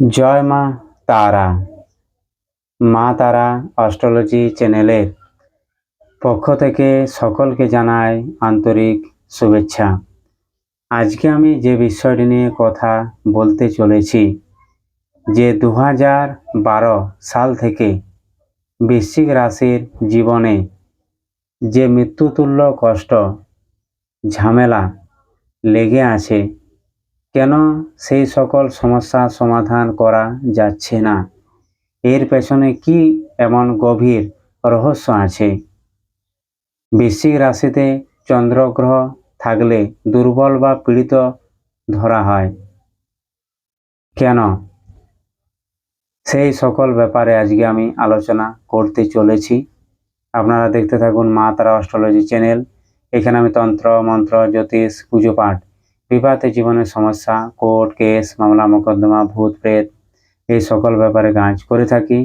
জয় মা তারা। মা তারা অস্ট্রোলজি চ্যানেলের পক্ষ থেকে সকলকে জানাই আন্তরিক শুভেচ্ছা। আজকে আমি যে বিষয়টি নিয়ে কথা বলতে চলেছি, যে দু বারো সাল থেকে বৃশ্চিক রাশির জীবনে যে মৃত্যুতুল্য কষ্ট, ঝামেলা লেগে আছে কেন সেই সকল সমস্যা সমাধান করা যাচ্ছে না? এর পেছনে কি এমন গভীর রহস্য আছে? বৃশ্চিক রাশিতে চন্দ্রগ্রহ থাকলে দুর্বল বা পীড়িত ধরা হয়। কেন? সেই সকল ব্যাপারে আজকে আমি আলোচনা করতে চলেছি। আপনারা দেখতে থাকুন মা তারা অস্ট্রোলজি চ্যানেল। এখানে আমি তন্ত্র, মন্ত্র, জ্যোতিষ, পুজো পাঠ বিবাহিত জীবনের সমস্যা, কোর্ট কেস, মামলা, মোকদ্দমা, ভূত, প্রেত, এই সকল ব্যাপারে কাজ করে থাকি।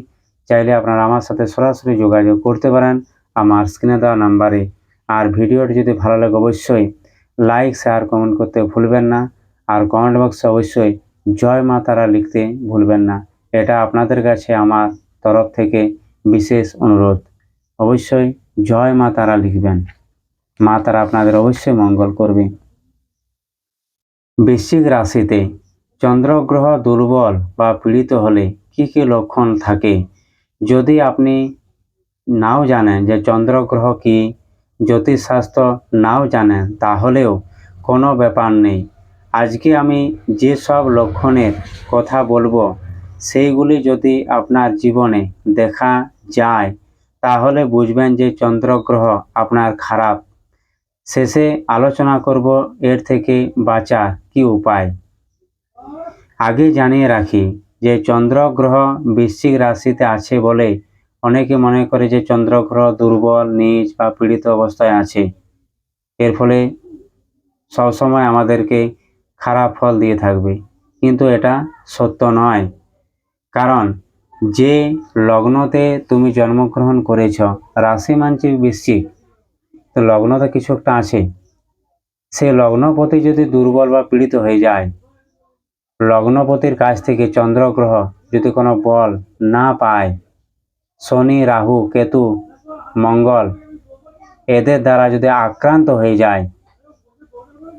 চাইলে আপনারা আমার সাথে সরাসরি যোগাযোগ করতে পারেন আমার স্ক্রিনে দেওয়া নাম্বারে। আর ভিডিওটি যদি ভালো লাগে অবশ্যই লাইক, শেয়ার, কমেন্ট করতে ভুলবেন না। আর কমেন্ট বক্সে অবশ্যই জয় মা তারা লিখতে ভুলবেন না। এটা আপনাদের কাছে আমার তরফ থেকে বিশেষ অনুরোধ। অবশ্যই জয় মা তারা লিখবেন। মা তারা আপনাদের অবশ্যই মঙ্গল করবে। বৃশ্চিক রাশিতে চন্দ্রগ্রহ দুর্বল বা পীড়িত হলে কি কি লক্ষণ থাকে? যদি আপনি নাও জানেন যে চন্দ্রগ্রহ কি জ্যোতিষশাস্ত্র নাও জানেন, তাহলেও কোনো ব্যাপার নেই। আজকে আমি যে সব লক্ষণের কথা বলব, সেইগুলি যদি আপনার জীবনে দেখা যায়, তাহলে বুঝবেন যে চন্দ্রগ্রহ আপনার খারাপ শেষে আলোচনা করব এর থেকে বাঁচার কি উপায়। আগে জানিয়ে রাখি যে চন্দ্রগ্রহ বৃশ্চিক রাশিতে আছে বলে অনেকে মনে করে যে চন্দ্রগ্রহ দুর্বল নিজ বা পীড়িত অবস্থায় আছে। এর ফলে সবসময় আমাদেরকে খারাপ ফল দিয়ে থাকবে। কিন্তু এটা সত্য নয়। কারণ যে লগ্নতে তুমি জন্মগ্রহণ করেছ রাশি মানছি বৃশ্চিক তো লগ্ন তো কিছু একটা আছে। সে লগ্নপতি যদি দুর্বল বা পীড়িত হয়ে যায়, লগ্নপতির কাছ থেকে চন্দ্রগ্রহ যদি কোনো বল না পায়, শনি, রাহু, কেতু, মঙ্গল এদের দ্বারা যদি আক্রান্ত হয়ে যায়,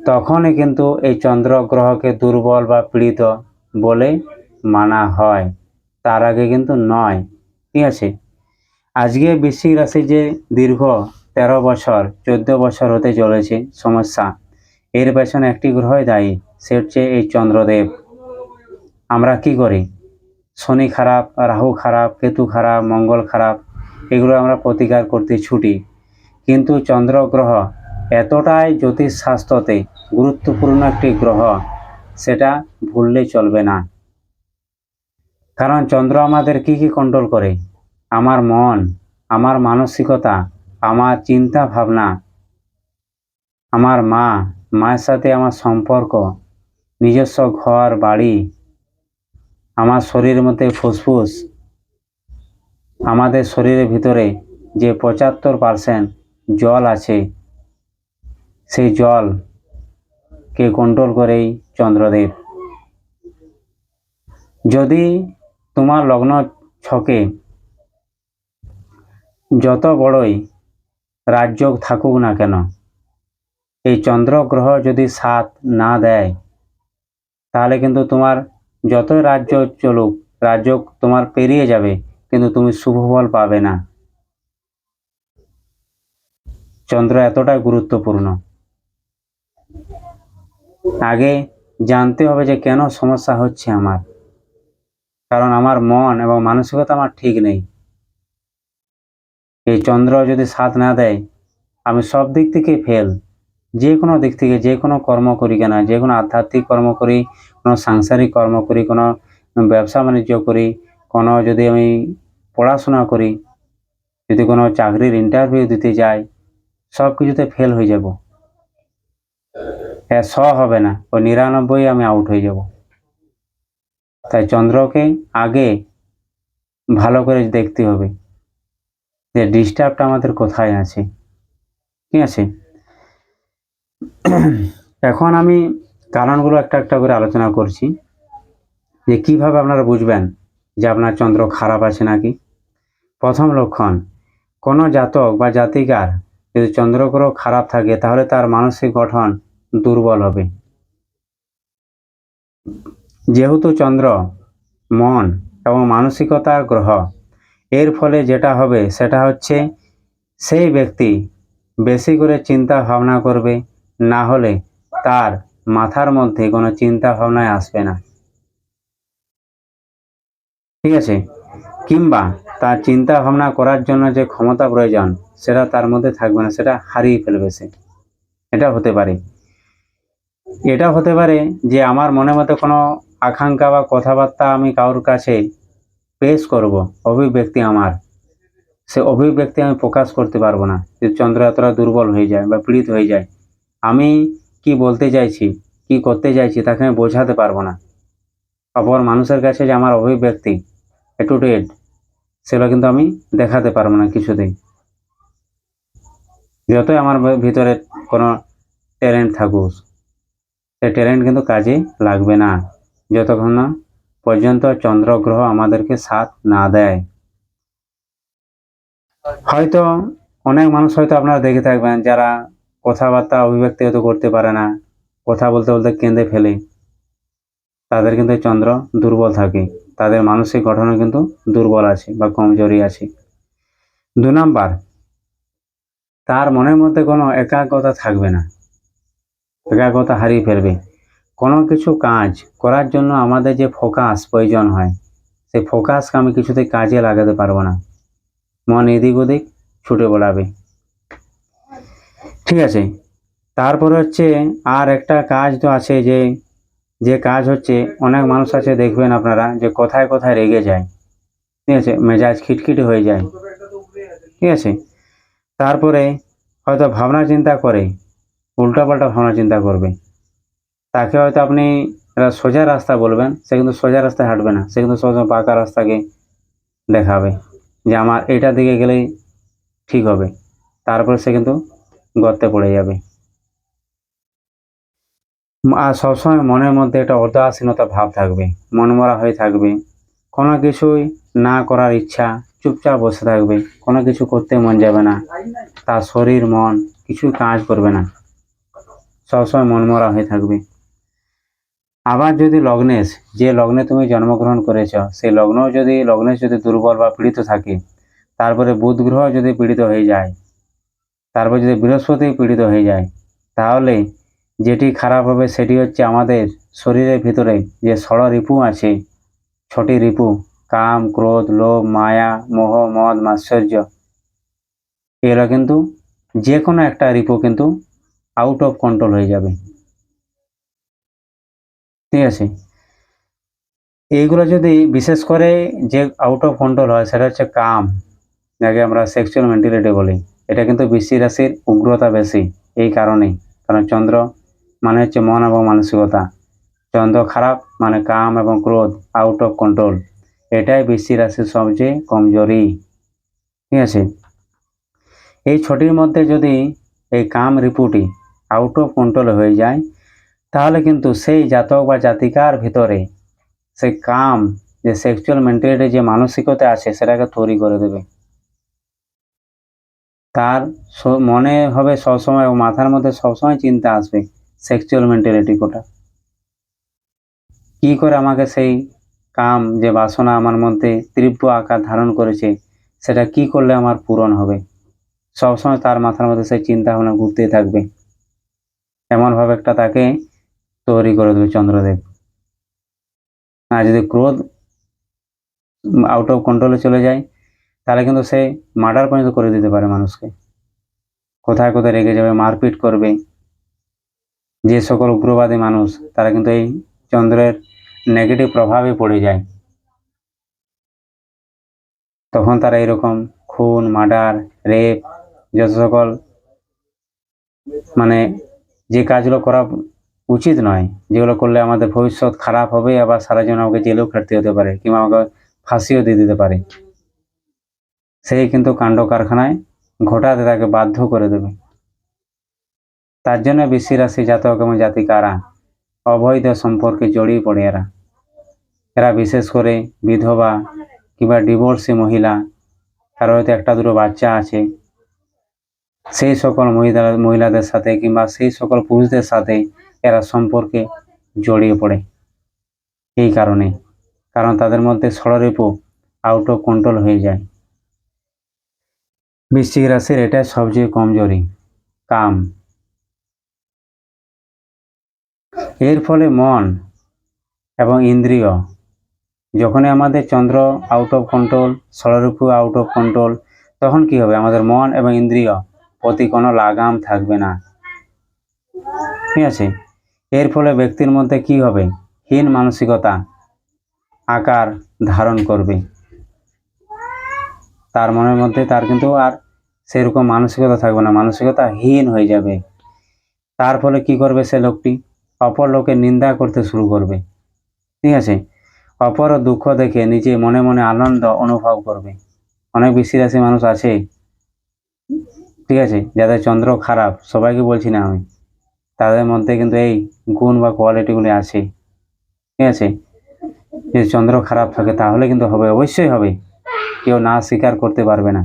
তখনই কিন্তু এই চন্দ্রগ্রহকে দুর্বল বা পীড়িত বলে মানা হয়। তার আগে কিন্তু নয়। ঠিক আছে? আজকে বৃশ্চিক রাশি যে দীর্ঘ তেরো বছর, চোদ্দ বছর হতে চলেছে সমস্যা। এর পেছনে একটি গ্রহই দায়ী সে হচ্ছে এই চন্দ্রদেব। আমরা কি করি? শনি খারাপ, রাহু খারাপ, কেতু খারাপ, মঙ্গল খারাপ, এগুলো আমরা প্রতিকার করতে ছুটি। কিন্তু চন্দ্র গ্রহ এতটাই জ্যোতিষশাস্ত্রতে গুরুত্বপূর্ণ একটি গ্রহ, সেটা ভুললে চলবে না। কারণ চন্দ্র আমাদের কি কি কন্ট্রোল করে? আমার মন, আমার মানসিকতা আমার চিন্তা ভাবনা, আমার মা, মায়ের সাথে আমার সম্পর্ক, নিজস্ব ঘর, বাড়ি, আমার শরীরের মধ্যে ফুসফুস, আমাদের শরীরের ভিতরে যে পঁচাত্তর পারসেন্ট জল আছে, সেই জলকে কন্ট্রোল করেই চন্দ্রদেব। যদি তোমার লগ্ন ছকে, যত বড়ই রাজযোগ থাকুক না কেন। এই চন্দ্র গ্রহ যদি সাথ না দেয়, তাহলে কিন্তু তোমার যতই রাজ্য চলুক, রাজ্য তোমার পেরিয়ে যাবে, কিন্তু তুমি শুভ ফল পাবে না। চন্দ্র এতটাই গুরুত্বপূর্ণ। আগে জানতে হবে যে কেন সমস্যা হচ্ছে আমার। কারণ আমার মন এবং মানসিকতা আমার ঠিক নেই। এই চন্দ্র যদি সাথ না দেয়, আমি সব দিক থেকে ফেল যে কোনো দিক থেকে, যে কোনো কর্ম করি কেনা, যে কোনো আধ্যাত্মিক কর্ম করি, কোনো সাংসারিক কর্ম করি, কোনো ব্যবসা বাণিজ্য করি, কোনো যদি আমি পড়াশোনা করি, যদি কোনো চাকরির ইন্টারভিউ দিতে যাই, সব কিছুতে ফেল হয়ে যাব। হ্যাঁ স হবে না ওই নিরানব্বই আমি আউট হয়ে যাব। তাই চন্দ্রকে আগে ভালো করে দেখতে হবে। যে ডিস্টার্বটা আমাদের কোথায় আছে? ঠিক আছে? এখন আমি কারণগুলো একটা একটা করে আলোচনা করছি। যে কীভাবে আপনারা বুঝবেন যে আপনার চন্দ্র খারাপ আছে নাকি? প্রথম লক্ষণ, কোনো জাতক বা জাতিকার যদি চন্দ্রগ্রহ খারাপ থাকে তাহলে তার মানসিক গঠন দুর্বল হবে। যেহেতু চন্দ্র মন এবং মানসিকতার গ্রহ এর ফলে যেটা হবে, সেটা হচ্ছে সেই ব্যক্তি বেশি করে চিন্তা ভাবনা করবে, না হলে তার মাথার মধ্যে কোনো চিন্তা ভাবনায় আসবে না। ঠিক আছে? কিংবা তার চিন্তা ভাবনা করার জন্য যে ক্ষমতা প্রয়োজন, সেটা তার মধ্যে থাকবে না, সেটা হারিয়ে ফেলবে সে। এটা হতে পারে। এটা হতে পারে যে আমার মনে মধ্যে কোনো আকাঙ্ক্ষা বা কথাবার্তা আমি কারোর কাছে পেশ করব, অভিব্যক্তি আমার। সে অভিব্যক্তি আমি প্রকাশ করতে পারব না, যে চন্দ্র এতটা দুর্বল হয়ে যায় বা পীড়িত হয়ে যায়। আমি কি বলতে চাইছি, কি করতে চাইছি তাকে আমি বোঝাতে পারব না। অপর মানুষের কাছে যে আমার অভিব্যক্তি টু এড সেগুলো কিন্তু আমি দেখাতে পারব না কিছুতেই। যতই আমার ভিতরে কোনো ট্যালেন্ট থাকুক, সে ট্যালেন্ট কিন্তু কাজে লাগবে না, যতক্ষণ না পর্যন্ত চন্দ্রগ্রহ আমাদেরকে সাথ না দেয়। হয়তো অনেক মানুষ হয়তো আপনারা দেখে থাকবেন যারা কথাবার্তা অভিব্যক্তি হয়তো করতে পারে না, কথা বলতে বলতে কেঁদে ফেলে। তাদের কিন্তু চন্দ্র দুর্বল থাকে। তাদের মানসিক গঠনও কিন্তু দুর্বল আছে বা কমজোরি আছে। দু নাম্বার, তার মনের মধ্যে কোনো একাগ্রতা থাকবে না। একাগ্রতা হারিয়ে ফেলবে। কোনো কিছু কাজ করার জন্য আমাদের যে ফোকাস প্রয়োজন হয়, সেই ফোকাসকে আমি কিছুতেই কাজে লাগাতে পারব না। মন এদিক ওদিক ছুটে বেড়াবে ঠিক আছে। তারপরে হচ্ছে আর একটা কাজ তো আছে যে যে কাজ হচ্ছে, অনেক মানুষ আছে দেখবেন আপনারা যে কোথায় কোথায় রেগে যায়। ঠিক আছে? মেজাজ খিটখিটে হয়ে যায়। ঠিক আছে? তারপরে হয়তো ভাবনা চিন্তা করে, উল্টাপাল্টা ভাবনা চিন্তা করবে। তাকে হয়তো আপনি সোজা রাস্তা বলবেন, সে কিন্তু সোজা রাস্তায় হাঁটবে না, সে কিন্তু সোজা পাকা রাস্তাকে দেখাবে যে আমার এটা দিকে গেলেই ঠিক হবে, তারপরে সে কিন্তু গর্তে পড়ে যাবে। আর সবসময় মনের মধ্যে একটা উদাসীনতা ভাব থাকবে, মনমরা হয়ে থাকবে, কোনো কিছুই না করার ইচ্ছা, চুপচাপ বসে থাকবে, কোনো কিছু করতে মন যাবে না, তার শরীর, মন কিছুই কাজ করবে না, সবসময় মনমরা হয়ে থাকবে। আবার যদি লগ্নেশ যে লগ্নে তুমি জন্মগ্রহণ করেছ, সেই লগ্ন যদি লগ্নেশ যদি দুর্বল বা পীড়িত থাকে, তারপরে বুধ গ্রহ যদি পীড়িত হয়ে যায়, তারপর যদি বৃহস্পতি পীড়িত হয়ে যায়, তাহলে যেটি খারাপ হবে সেটি হচ্ছে আমাদের শরীরের ভিতরে যে ষড় রিপু আছে, ছটি রিপু, কাম, ক্রোধ, লোভ, মায়া, মোহ, মদ, মাৎসর্য এগুলো কিন্তু যে কোনো একটা রিপু কিন্তু আউট অফ কন্ট্রোল হয়ে যাবে। ঠিক আছে? এইগুলো যদি বিশেষ করে যে আউট অফ কন্ট্রোল হয়, সেটা হচ্ছে কাম যাকে আমরা সেক্সুয়াল মেন্টালিটি বলি। এটা কিন্তু বৃষ্টি রাশির উগ্রতা বেশি, এই কারণেই। কারণ চন্দ্র মানে হচ্ছে মন এবং মানসিকতা। চন্দ্র খারাপ মানে কাম এবং ক্রোধ আউট অফ কন্ট্রোল এটাই বৃষ্টি রাশির সবচেয়ে কমজোরি। ঠিক আছে? এই ছটির মধ্যে যদি এই কাম রিপুটি আউট অফ কন্ট্রোল হয়ে যায় তাহলে কিন্তু সেই জাতক বা জাতিকার ভিতরে সেই কাম, যে সেক্সুয়াল মেন্টালিটি যে মানসিকতা আছে, সেটাকে তৈরি করে দেবে। তার মনে হবে সবসময় মাথার মধ্যে সবসময় চিন্তা আসবে সেক্সুয়াল মেন্টালিটি কোটা। কি করে আমাকে সেই কাম, যে বাসনা আমার মধ্যে তীব্র আকার ধারণ করেছে, সেটা কি করলে আমার পূরণ হবে? সবসময় তার মাথার মধ্যে সেই চিন্তা ভাবনা ঘুরতেই থাকবে। এমনভাবে একটা তাকে তৈরি করে দেবে চন্দ্রদেব। আর যদি ক্রোধ আউট অফ কন্ট্রোলে চলে যায়, তাহলে কিন্তু সে মার্ডার পর্যন্ত করে দিতে পারে মানুষকে। কোথায় কোথায় রেগে যাবে, মারপিট করবে। যে সকল উগ্রবাদী মানুষ, তারা কিন্তু এই চন্দ্রের নেগেটিভ প্রভাবে পড়ে যায়। তখন তারা এরকম খুন মার্ডার রেপ যত সকল মানে যে কাজগুলো করা উচিত নয়। যেগুলো করলে আমাদের ভবিষ্যৎ খারাপ হবে, আবার সারা জীবন আমাকে জেলেও খাটতে হতে পারে কিংবা আমাকে ফাঁসিও দিয়ে দিতে পারে। সেই কিন্তু কাণ্ড কারখানায় ঘটাতে তাকে বাধ্য করে দেবে। তার জন্য বৃষ্টি রাশি জাতক এবং জাতিকারা, অবৈধ সম্পর্কে জড়িয়ে পড়ে এরা। এরা বিশেষ করে বিধবা কিংবা ডিভোর্সি মহিলা কারও হয়তো একটা দুটো বাচ্চা আছে। সেই সকল মহিলা, মহিলাদের সাথে কিংবা সেই সকল পুরুষদের সাথে এরা সম্পর্কে জড়িয়ে পড়ে। এই কারণে, কারণ তাদের মধ্যে ষড়রিপু আউট অফ কন্ট্রোল হয়ে যায়। বৃশ্চিক রাশির এটাই সবচেয়ে কমজোরি, কাম। এর ফলে মন এবং ইন্দ্রিয়, যখনই আমাদের চন্দ্র আউট অফ কন্ট্রোল ষড়রিপু আউট অফ কন্ট্রোল তখন কি হবে? আমাদের মন এবং ইন্দ্রিয় প্রতি কোনো লাগাম থাকবে না। ঠিক আছে? এর ফলে ব্যক্তির মধ্যে কি হবে? হীন মানসিকতা, আকার ধারণ করবে। তার মনের মধ্যে তার কিন্তু আর সেরকম মানসিকতা থাকবে না, মানসিকতা হীন হয়ে যাবে। তার ফলে কি করবে সে লোকটি? অপর লোকের নিন্দা করতে শুরু করবে। ঠিক আছে? অপর দুঃখ দেখে নিজে মনে মনে আনন্দ অনুভব করবে। অনেক বেশি রাশি মানুষ আছে। ঠিক আছে? যাদের চন্দ্র খারাপ, সবাইকে বলছি না আমি। তাদের মধ্যে কিন্তু এই গুণ বা কোয়ালিটিগুলি আছে, ঠিক আছে? যদি চন্দ্র খারাপ থাকে, তাহলে কিন্তু হবে, অবশ্যই হবে। কেউ না স্বীকার করতে পারবে না।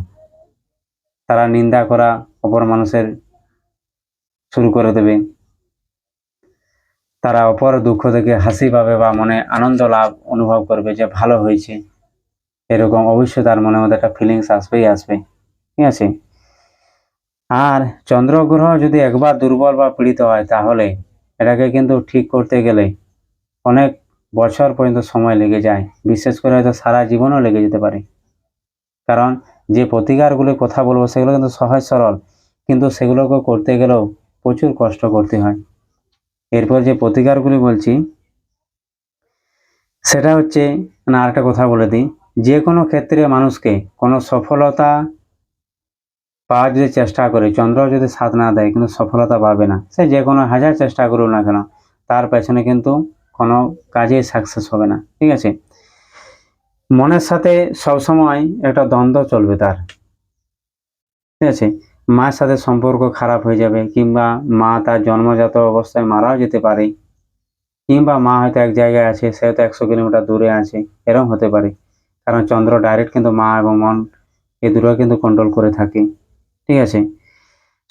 তারা নিন্দা করা অপর মানুষের শুরু করে দেবে। তারা অপর দুঃখ থেকে হাসি পাবে বা মনে আনন্দ লাভ অনুভব করবে যে ভালো হয়েছে। এরকম অবশ্যই তার মনের মধ্যে একটা ফিলিংস আসবেই আসবে, ঠিক আছে? আর চন্দ্রগ্রহ যদি একবার দুর্বল বা পীড়িত হয়, তাহলে এটাকে কিন্তু ঠিক করতে গেলে অনেক বছর পর্যন্ত সময় লেগে যায়। বিশেষ করে হয়তো সারা জীবনও লেগে যেতে পারে। কারণ যে প্রতিকারগুলি কথা বলব, সেগুলো কিন্তু সহজ সরল। কিন্তু সেগুলোকে করতে গেলেও প্রচুর কষ্ট করতে হয়। এরপর যে প্রতিকারগুলি বলছি, সেটা হচ্ছে, না আরেকটা কথা বলে দিই। যে কোনো ক্ষেত্রে মানুষকে কোনো সফলতা পাওয়ার যদি চেষ্টা করে চন্দ্র যদি সাথ না দেয়, কিন্তু সফলতা পাবে না। সে যে কোনো হাজার চেষ্টা করুক না কেন, তার পেছনে কিন্তু কোনো কাজে সাকসেস হবে না। ঠিক আছে? মনের সাথে সবসময় একটা দ্বন্দ্ব চলবে তার। ঠিক আছে? মায়ের সাথে সম্পর্ক খারাপ হয়ে যাবে, কিংবা মা তার জন্মজাত অবস্থায় মারাও যেতে পারে, কিংবা মা হয়তো এক জায়গায় আছে সে হয়তো একশো কিলোমিটার দূরে আছে, এরকম হতে পারে। কারণ চন্দ্র ডাইরেক্ট কিন্তু মা এবং মন এ দুটো কিন্তু কন্ট্রোল করে থাকে। ঠিক আছে।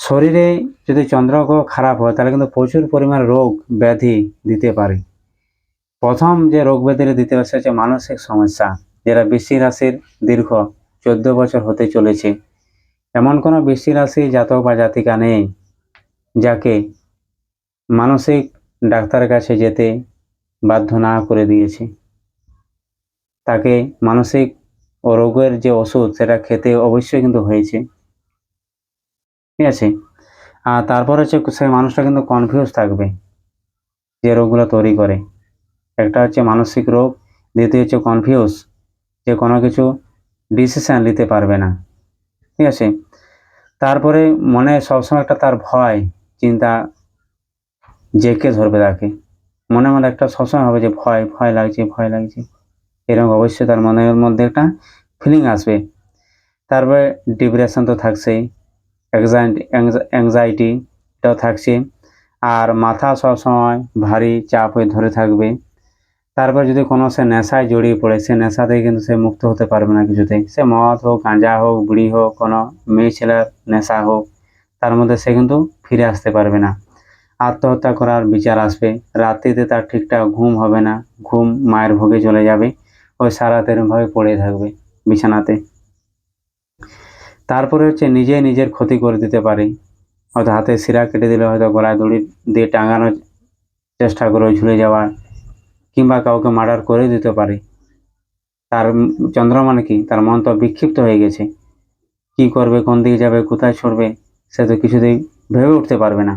শরীরে যদি চন্দ্রগ্রহ খারাপ হয়, তাহলে কিন্তু প্রচুর পরিমাণ রোগ ব্যাধি দিতে পারে। প্রথম যে রোগ ব্যাধিটা দিতে পারে হচ্ছে মানসিক সমস্যা, যেটা বৃষ্টি রাশির দীর্ঘ চোদ্দ বছর হতে চলেছে। এমন কোনো বৃষ্টি রাশি জাতক বা জাতিকা নেই, যাকে মানসিক ডাক্তারের কাছে যেতে বাধ্য না করে দিয়েছে। তাকে মানসিক ও রোগের যে ওষুধ, সেটা খেতে অবশ্যই কিন্তু হয়েছে। ঠিক আছে? আর তারপর হচ্ছে সেই মানুষটা কিন্তু কনফিউজ থাকবে যে রোগগুলো তৈরি করে। একটা হচ্ছে মানসিক রোগ, দ্বিতীয় হচ্ছে কনফিউজ যে কোনো কিছু ডিসিশান নিতে পারবে না। ঠিক আছে? তারপরে মনে সবসময় একটা তার ভয়, চিন্তা জেকে ধরবে তাকে। মনে মনে একটা সবসময় হবে যে ভয় ভয় লাগছে ভয় লাগছে। এরকম অবশ্যই তার মনের মধ্যে একটা ফিলিং আসবে। তারপরে ডিপ্রেশন তো থাকছেই। অ্যাংজাইটি এটাও থাকছে। আর মাথা সবসময় ভারী চাপ হয়ে ধরে থাকবে। তারপর যদি কোনো সে নেশায় জড়িয়ে পড়ে, সে নেশা কিন্তু সে মুক্ত হতে পারবে না কিছুতেই সে মদ হোক, গাঁজা হোক বুড়ি হোক, কোনো মেয়ে ছেলের নেশা হোক, তার মধ্যে সে কিন্তু ফিরে আসতে পারবে না। আত্মহত্যা করার বিচার আসবে। রাত্রিতে তার ঠিকঠাক ঘুম হবে না। ঘুম মায়ের ভোগে চলে যাবে। ওই সারা তেরমভাবে পড়ে থাকবে বিছানাতে। তারপরে হচ্ছে নিজে নিজের ক্ষতি করে দিতে পারি। হয়তো হাতে শিরা কেটে দিলে হয়তো গলায় দড়ি দিয়ে টাঙানোর চেষ্টা করে ঝুলে যাওয়ার কিংবা কাউকে মার্ডার করে দিতে পারে। তার চন্দ্র মানে কি? তার মন তো বিক্ষিপ্ত হয়ে গেছে। কি করবে, কোন দিকে যাবে, কোথায় ছড়বে, সে তো কিছুতেই ভেবে উঠতে পারবে না।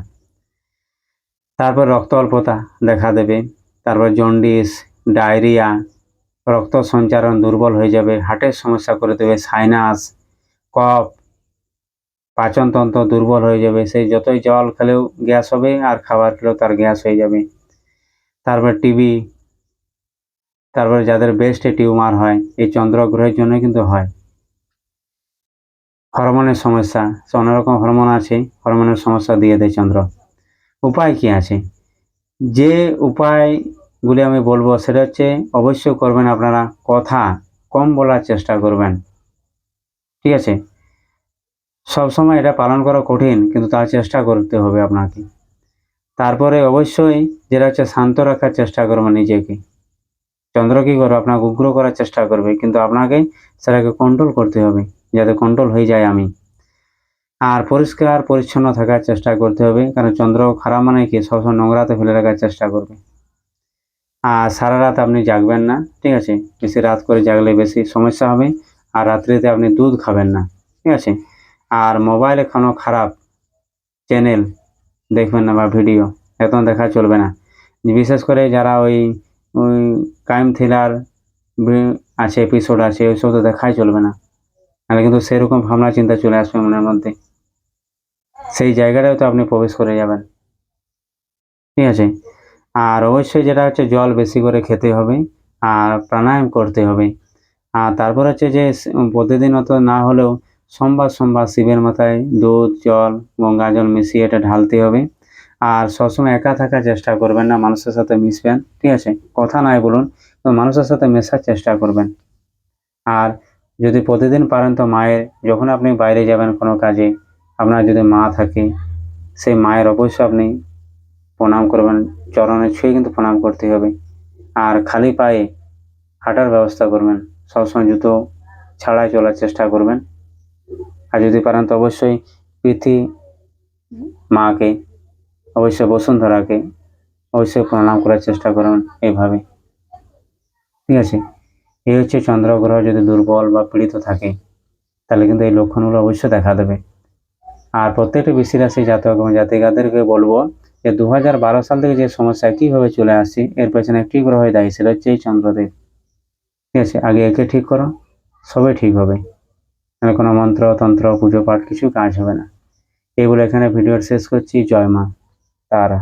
তারপর রক্ত অল্পতা দেখা দেবে। তারপর জন্ডিস, ডায়রিয়া, রক্ত সঞ্চারণ দুর্বল হয়ে যাবে, হার্টের সমস্যা করে দেবে, সাইনাস কফ পাচনতন্ত্র দুর্বল হয়ে যাবে। সেই যতই জল খেলেও গ্যাস হবে আর খাবার খেলেও তার গ্যাস হয়ে যাবে। তারপর টিবি তারপরে যাদের বেস্টে টিউমার হয়, এই চন্দ্রগ্রহের জন্য কিন্তু হয়। হরমোনের সমস্যা অনেক রকম হরমোন আছে, হরমোনের সমস্যা দিয়ে দেয় চন্দ্র। উপায় কি আছে? যে উপায়গুলি আমি বলব, সেটা হচ্ছে অবশ্যই করবেন আপনারা কথা কম বলার চেষ্টা করবেন। ঠিক আছে? সবসময় এটা পালন করা কঠিন, কিন্তু তার চেষ্টা করতে হবে আপনাকে। তারপরে অবশ্যই যেটা হচ্ছে শান্ত রাখার চেষ্টা করবে নিজেকে। চন্দ্র কী করবে? আপনাকে উগ্র করার চেষ্টা করবে, কিন্তু আপনাকে সেটাকে কন্ট্রোল করতে হবে, যাতে কন্ট্রোল হয়ে যায় আমি। আর পরিষ্কার, পরিচ্ছন্ন থাকার চেষ্টা করতে হবে, কারণ চন্দ্র খারাপ মানে কি? সবসময় নোংরাতে ফেলে রাখার চেষ্টা করবে। আর সারা রাত আপনি জাগবেন না, ঠিক আছে? বেশি রাত করে জাগলে বেশি সমস্যা হবে। আর রাত্রিতে আপনি দুধ খাবেন না, ঠিক আছে? আর মোবাইলে কোনো খারাপ চ্যানেল দেখবেন না বা ভিডিও একদম দেখা চলবে না। বিশেষ করে যারা ওই ওই ক্রাইম থ্রিলার আছে এপিসোড আছে ওইসব তো দেখাই চলবে না। নাহলে কিন্তু সেরকম ভাবনা চিন্তা চলে আসবে মনের মধ্যে। সেই জায়গাটাও তো আপনি প্রবেশ করে যাবেন। ঠিক আছে? আর অবশ্যই যেটা হচ্ছে জল বেশি করে খেতে হবে, আর প্রাণায়াম করতে হবে। আর তারপর হচ্ছে যে প্রতিদিন অত না হলেও সোমবার সোমবার শিবের মাথায় দুধ, জল, গঙ্গা জল মিশিয়ে এটা ঢালতে হবে। আর সবসময় একা থাকার চেষ্টা করবেন না, মানুষের সাথে মিশবেন, ঠিক আছে? কথা নাই বলুন মানুষের সাথে মেশার চেষ্টা করবেন। আর যদি প্রতিদিন পারেন তো মায়ের, যখন আপনি বাইরে যাবেন কোনো কাজে, আপনার যদি মা থাকে, সেই মায়ের অবশ্যই আপনি প্রণাম করবেন, চরণে ছুঁয়ে কিন্তু প্রণাম করতে হবে। আর খালি পায়ে হাঁটার ব্যবস্থা করবেন। সবসময় জুতো ছাড়াই চলার চেষ্টা করবেন। আর যদি পারেন তো অবশ্যই পৃথি মাকে, অবশ্যই বসুন্ধরাকে অবশ্যই প্রণাম করার চেষ্টা করবেন এইভাবে ঠিক আছে? এই হচ্ছে চন্দ্রগ্রহ যদি দুর্বল বা পীড়িত থাকে, তাহলে কিন্তু এই লক্ষণগুলো অবশ্যই দেখা দেবে। আর প্রত্যেকটি বৃষ্টি রাশি জাতক এবং জাতিকাদেরকে বলব যে দু হাজার বারো সাল থেকে যে সমস্যা কীভাবে চলে আসছে, এর পেছনে একটি গ্রহই দায়ী, সেটা হচ্ছে এই চন্দ্রদেব। ঠিক আছে? আগে একে ঠিক করো, সবে ঠিক হবে। মানে কোনো মন্ত্র, তন্ত্র, পুজো পাঠ কিছু কাজ হবে না। এগুলো এখানে ভিডিওর শেষ করছি। জয় মা, তারা।